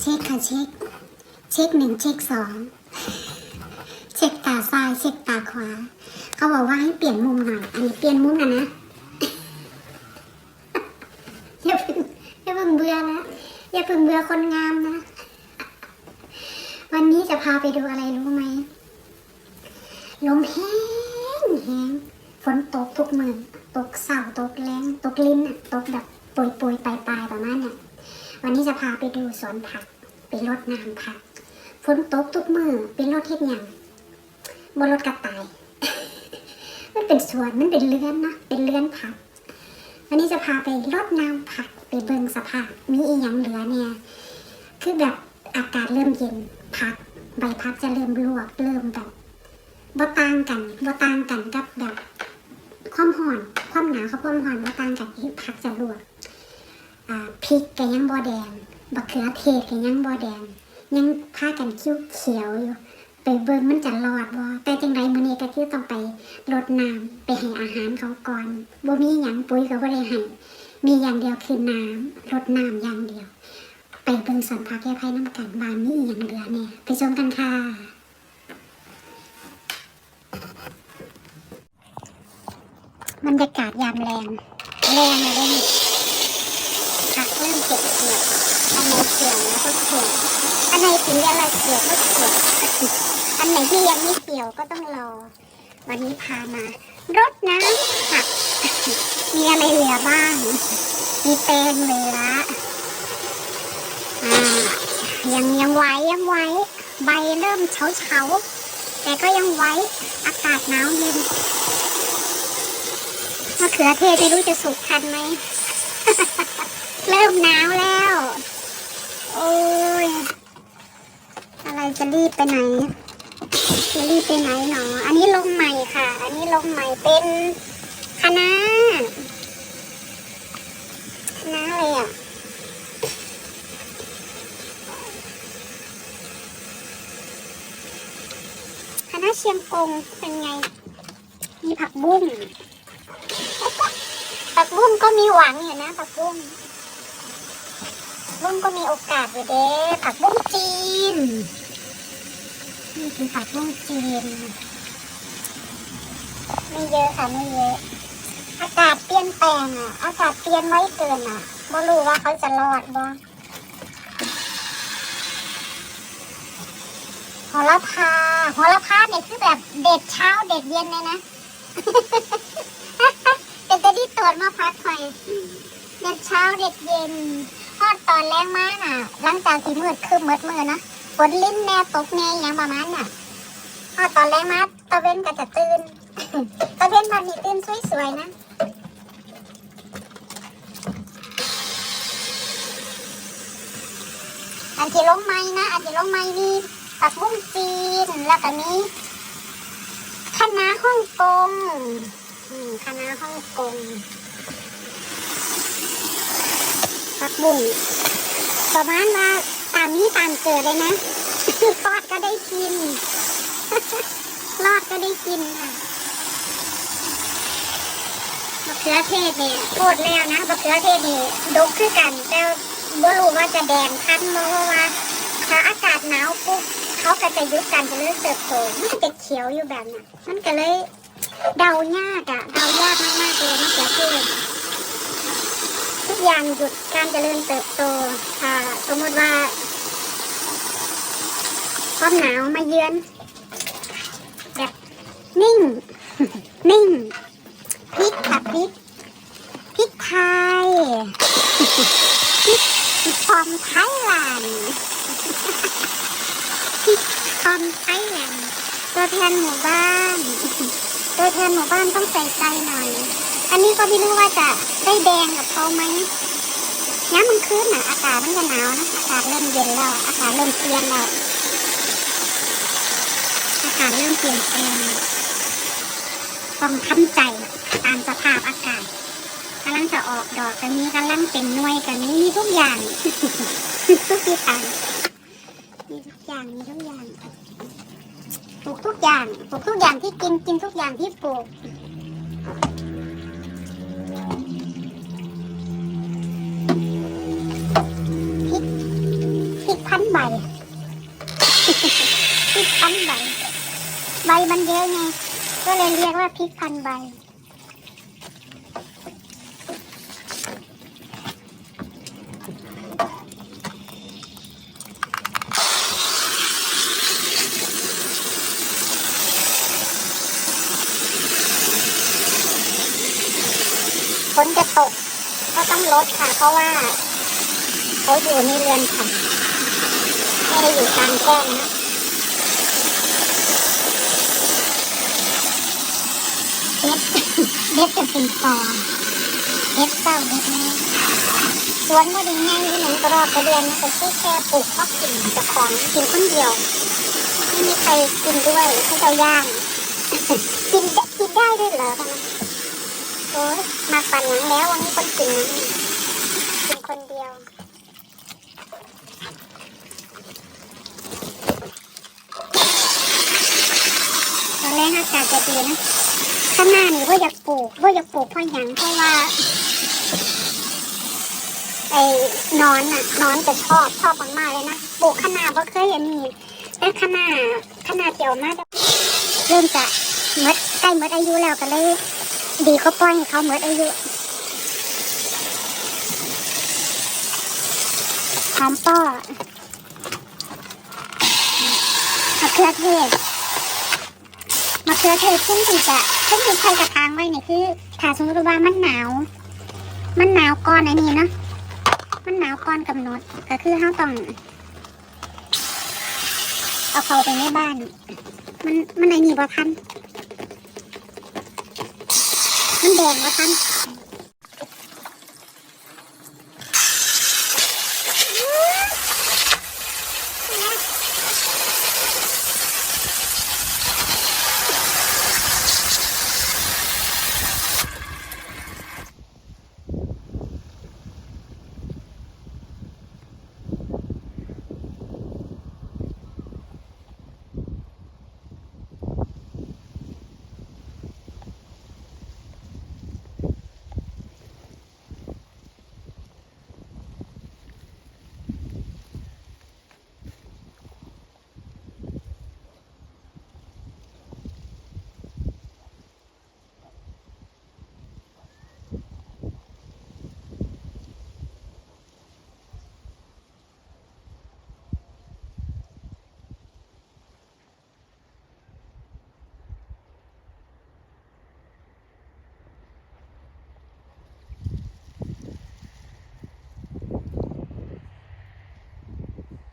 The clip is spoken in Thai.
เช็คค่ะเช็ค เช็คหนึ่งเช็คสองเช็คตาซ้ายเช็คตาขวา เขาบอกว่าให้เปลี่ยนมุมหน่อย อันนี้เปลี่ยนมุมนะนะอย่าเพิ่งอย่าเพิ่งเบื่อนะอย่าเพิ่งเบื่อคนงามนะ วันนี้จะพาไปดูอะไรรู้ไหมลมแห้งแห้งฝนตกทุกมือตกเสาตกแรงตกลิ้นอะตกแบบปยปยๆปลายปลายๆประมาณน่ะวันนี้จะพาไปดูสวนผัก ไปรดน้ำผักฝนตกทุกมือเป็นรถเฮ็ดหยังบนรถกระต่าย มันเป็นสวนมันเป็นเรือนนะเป็นเรือนผักวันนี้จะพาไปรดน้ำผักไปเบิ่งสภาพมีอีหยังเหลือเนี่ยคือแบบอากาศเริ่มเย็นผักใบพัดจะเริ่มลวกเริ่มแบบบ่ต่างกันบ่ต่างกันกับแบบความห่อนความหนาวกับความห่อนบ่ต่างกันที่ผักจะลวกอ่าพริกก็ยังบ่แดง บักเขือเทศก็ยังบ่แดง ยังพากันคิ้วเขียวอยู่ ไปเบิ่งมันจะรอดบ่แต่จังไดมื้อนี้ก็คือต้องไปรดน้ำไปให้อาหารเขาก่อนบ่มีหยังปุ๋ยก็บ่ได้ให้มีอย่างเดียวคือน้ำรดน้ำอย่างเดียว ไปเบิ่งสวนผักแก้ไขน้ำกันบานมีอหยังเหลือแน่ไปชมกันค่ะบรรยากาศยามแรงแรงเลยเด้นี่ผักเริ่มเก็บเกี่ยว อันไหนเกี่ยวแล้วก็เกี่ยวอันไหนถึงเวลาเกี่ยวก็เกี่ยวอันไหนที่ยังไม่เกี่ยวก็ต้องรอ วันนี้พามารดน้ำผักมีอะไรเหลือบ้าง มีแตงเหลืออ่ายังยังไหวยังไหวใบเริ่มเฉาเฉาแต่ก็ยังไหวอากาศหนาวเย็นมะเขือเทศไม่รู้จะสุกทันไหม เริ่มหนาวแล้ว โอ้ย อะไร จะรีบไปไหน จะรีบไปไหนหนอ อันนี้ลงใหม่ค่ะ อันนี้ลงใหม่เป็นคณะน้าคะอะไรอะคณะเชียงกงเป็นไง มีผักบุ้ง ผักบุ้งก็มีหวังอยู่นะ ผักบุ้งบุ้งก็มีโอกาสอยู่เด้ผักบุ้งจีน นี่คือผักบุ้งจีนไม่เยอะค่ะไม่เยอะอากาศเปลี่ยนแปลงอะอากาศเปลี่ยนไว้เกินอะไม่รู้ว่าเขาจะรอดบ่โหระพาโหระพาเนี่ยคือแบบเด็ดเช้าเด็ดเย็นเลยนะเป็นตัวที่ตรวจมาพักหน่อยเด็ดเช้าเด็ดเย็นทอดตอนแรงมากน่ะ หลังจากที่มืดคือมืดมือนะ นลิ้นแน่ตกแน่อย่างประมาณน่ะทอตอนแรงมาตะเว้นก็จะตื่นตะเว้นวันนี้ตื่นสวยๆนะอันที่ลงไม้นะ อันที่ลงไม้นี่ผักบุ้งจีนแล้วก็มีคณะฮ่องกงอืมคะฮ่องกงผักบุ้งประมาณว่าามนี้ตามเกิดเลยนะทอดก็ได้กิน รอดก็ได้กินค่ะมะเขือเทศเนี่ยโคตรแล้วนะมะเขือเทศนี่ดกคือกัน แต่บ่รู้ว่าจะแดงทันเพราะว่าถ้าอากาศหนาวปุ๊บเขาก็จะหยุดการเจริญเติบโตมันจะเขียวอยู่แบบนั้นมันก็เลยเดายากอะเดายากมากๆเลยมะเขือเทศทุกอย่างหยุดการเจริญเติบโตถ้าสมมติว่า ความหนาวมาเยือน แบบนิ่ง นิ่งพริกค่ะพริกพริกไทยพริกฟอมไทยแลนด์พริกฟอมไทยแลนด์ตัวแทนหมู่บ้านตัวแทนหมู่บ้านต้องใส่ใจหน่อย อันนี้ก็ไม่รู้ว่าจะได้แดงกับเขาไหมน้ำมันคืนน่ะ อากาศมันจะหนาวนะ อากาศเริ่มเย็นแล้ว อากาศเริ่มเปลี่ยนแล้วากาศเริ่มเปลี่ยนแปลงต้องทำใจตามสภาพอากาศกำลังจะออกดอกกันนี้กำลังเป็นหน่วยกันนี้มีทุกอย่างทุกอย่างมีทุกอย่างมีทุกอย่างปลูกทุกอย่างปลูกทุกอย่างที่กินกินทุกอย่างที่ปลูก มันเยอะไง ก็เลยเรียกว่าพริกพันใบ ฝนจะตก ก็ต้องลดค่ะ เพราะว่า เขาอยู่ในเรือนค่ะไม่ได้อยู่กลางแจ้งนะ เด็ดเด็ดจะเป็นฟองเด็ดเศร้าเด็ดแม่สวนก็ดีง่ายที่หนึ่งกระรอกกระเดือนนะแต่แค่แค่ปลูกเพราะกินเจะของกินคนเดียวไม่มีใครกินด้วยให้เราย่างกินได้กินได้ด้วยเหรอคะนโอ้ยมาปั่นหลังแล้ววันนี้คนกินนกินคนเดียวตอนแรกอากาศจะดีนะ ข้างหน้านี่ว่าอยากปลูกว่าอยากปลูกเพราะหยังเพราะว่าไอ้นอนน่ะนอนจะชอบชอบมากๆเลยนะปลูกข้างหน้าเพราะเคยเห็นมีแต่ข้างหน้าข้างหน้าเกี่ยวมากเริ่มจะหมดใกล้หมดอายุแล้วก็เลย ดีก็ปล่อยให้เขาหมดอายุหอมป้อมะเขือเทศ มะเขือเทศซึ่งที่จะซึ่งที่ใครกระทางไว้เนี่ยคือถ้าสมมติว่ามันหนาว มันหนาวก่อนไอ้นี่เนาะมันหนาวก่อนกำหนดก็คือเขาต้องเอาเขาไปในบ้าน มันมันไอ้นี่บ่ทันมันแดงว่ทัน